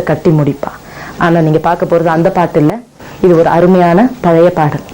கட்டி முடிப்பா. ஆனா நீங்க பார்க்க போறது அந்த பாட்டு இல்ல. இது ஒரு அருமையான பழைய பாடல்.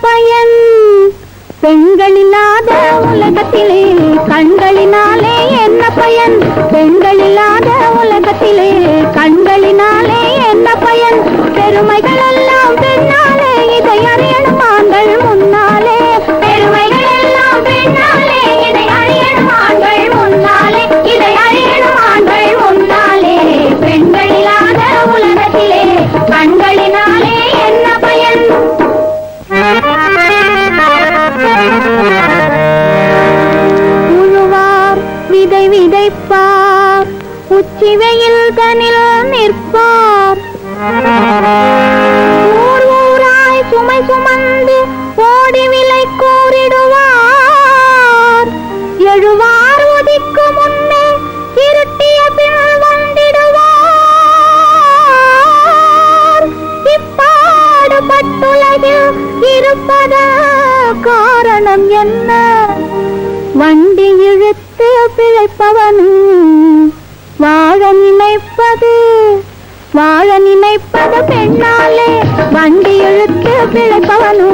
பயன். பெண்கள் இல்லாத உலகத்திலே கண்களினாலே என்ன பயன்? பெண்கள் இல்லாத உலகத்திலே கண்களினாலே என்ன பயன்? பெருமைகள் உச்சி வெயில் தனில் நிற்பார். ஊர் ஊராய் சுமை சுமந்து ஓடி விலை கோரிடுவார். எழுவார் உதிக்கு முன்னே இருட்டிய பின் வந்திடுவார். இப்பாடுபட்டுலகில் இருப்பத காரணம் என்ன? பெண்ணாலே வண்டி இழுத்து பிழைப்பவனும்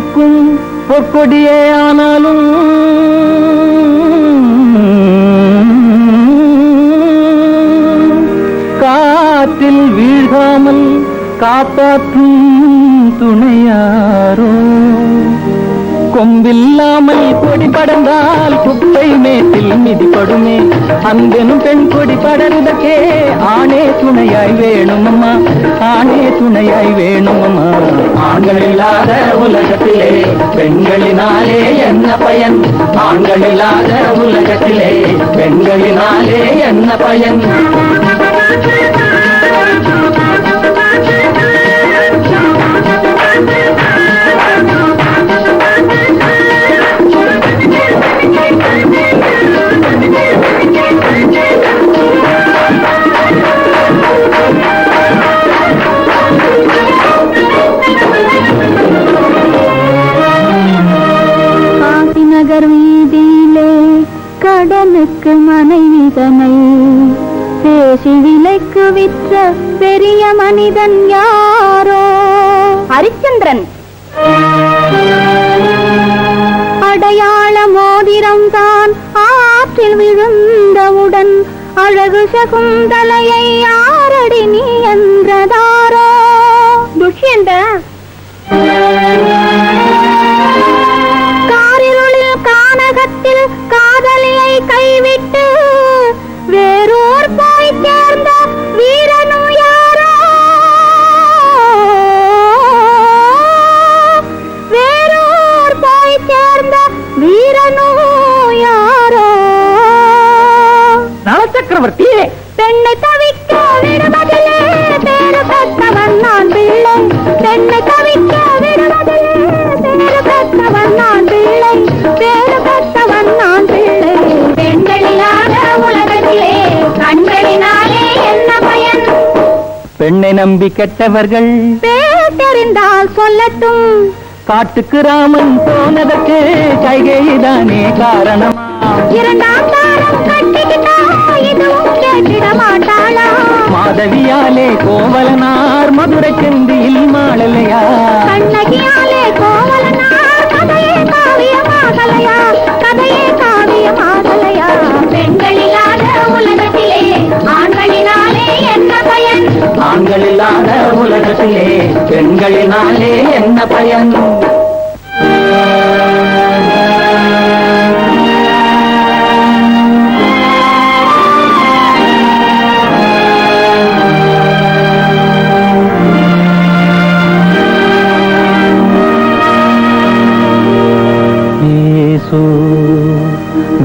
நிற்கும் பொற்கொடியே ஆனாலும். காற்றில் வீழ்காமல் காப்பாற்றும் துணையாரோ. கொம்பில்லாமல் கொடி படர்ந்தால் குப்பை மேட்டில் மிதிப்படுமே. அன்பெனும் பெண் கொடி படர்ந்தக்கே ஆணே துணையாய் வேணுமம்மா. ஆணே துணையாய் வேணுமம்மா. ஆண்கள் இல்லாத உலகத்திலே பெண்களினாலே என்ன பயன்? ஆண்கள் இல்லாத உலகத்திலே பெண்களினாலே என்ன பயன்? வீதியிலே கடனுக்கு மனைவிதனை. பேசி விலைக்கு விற்ற பெரிய மனிதன் யாரோ? ஹரிச்சந்திரன். அடையாள மோதிரம் தான் ஆற்றில் விழுந்தவுடன் அழகு சகுந்தலையை யாரடி நீ என்றதாரோ? துஷ்யந்த நம்பி கெட்டவர்கள். தெரிந்தால் சொல்லட்டும். காட்டுக்கு ராமன் போனதற்கு கைகைதானே காரணமா? இரண்டாம் மாதவியாலே கோவலனார் மதுரை செந்தியில் மாளலையா கண்ணகியாலே கோவலனார் பெண்களினாலே என்ன பயன்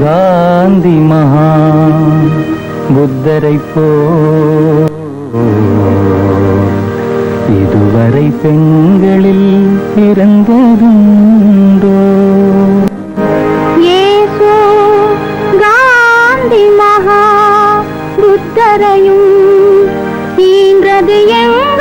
காந்தி மகா புத்தரை போ இதுவரை பெண்களில் பிறந்ததுண்டோ? இயேசு காந்தி மகா புத்தரையும் ஈன்றது எங்க